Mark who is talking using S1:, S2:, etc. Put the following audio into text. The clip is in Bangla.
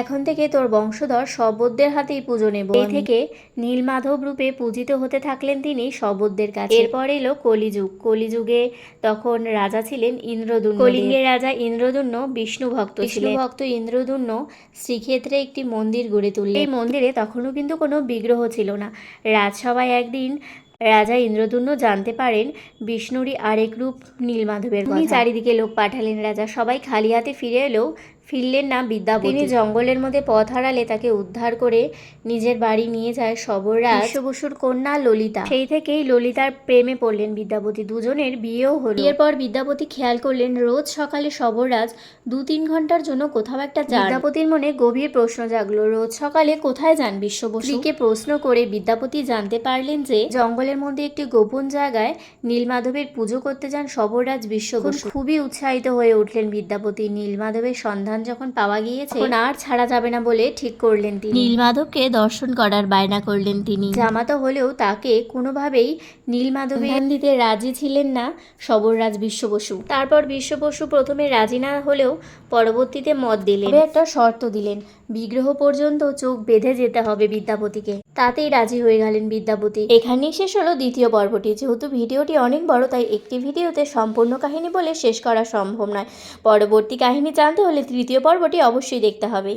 S1: এখন থেকে তোর বংশধর শবরদের হাতেই পুজো নেব। এই থেকে নীলমাধব রূপে পূজিত হতে থাকলেন তিনি শবরদের কাছে। এরপর এলো কলিযুগ। কলিযুগে তখন রাজা ছিলেন ইন্দ্রদুম্ন কলিঙ্গের রাজা ইন্দ্রদুম্ন বিষ্ণু ভক্ত বিষ্ণু ভক্ত ইন্দ্রদুম্ন শ্রীক্ষেত্রে একটি মন্দির গড়ে তুললেন। এই মন্দিরে তখনও কিন্তু কোনো বিগ্রহ ছিল না। রাজসভায় একদিন রাজা ইন্দ্রদুম্ন জানতে পারেন বিষ্ণুরই আরেক রূপ নীলমাধবের কথা। চারিদিকে লোক পাঠালেন রাজা। সবাই খালি হাতে ফিরে এলেও ফিরলেন না বিদ্যাপতি। তিনি জঙ্গলের মধ্যে পথ হারালে তাকে উদ্ধার করে নিজের বাড়ি নিয়ে যায় সবররাজ বিশ্ব বসুর কন্যা ললিতা। সেই থেকেই ললিতার প্রেমে পড়লেন বিদ্যাপতি। দুজনের বিয়েও হলো। বিয়ের পর বিদ্যাপতি খেয়াল করলেন রোজ সকালে সবররাজ দু তিন ঘণ্টার জন্য কোথাও একটা যান। বিদ্যাপতির মনে গভীর প্রশ্ন জাগলো রোজ সকালে কোথায় যান বিশ্ব বসুকে প্রশ্ন করে বিদ্যাপতি জানতে পারলেন যে জঙ্গলের মধ্যে একটি গোপন জায়গায় নীলমাধবের পুজো করতে যান সবররাজ বিশ্ব বসু খুবই উৎসাহিত হয়ে উঠলেন বিদ্যাপতি। নীলমাধবের সন্ধান যখন পাওয়া গিয়েছে আর ছাড়া যাবে না বলে ঠিক করলেন তিনি। নীলমাধবকে দর্শন করার বায়না করলেন তিনি। জামাতা হলেও তাকে কোনোভাবেই নীলমাধবের দিতে রাজি ছিলেন না সবররাজ বিশ্ব বসু তারপর বিশ্ব বসু প্রথমে রাজি না হলেও পরবর্তীতে মত দিলেন। একটা শর্ত দিলেন বিগ্রহ পর্যন্ত চোখ বেঁধে যেতে হবে বিদ্যাপতিকে। তাতেই রাজি হয়ে গেলেন বিদ্যাপতি। এখানেই শেষ হলো দ্বিতীয় পর্বটি। যেহেতু ভিডিওটি অনেক বড়, তাই একটি ভিডিওতে সম্পূর্ণ কাহিনী বলে শেষ করা সম্ভব নয়। পরবর্তী কাহিনী জানতে হলে তৃতীয় পর্বটি অবশ্যই দেখতে হবে।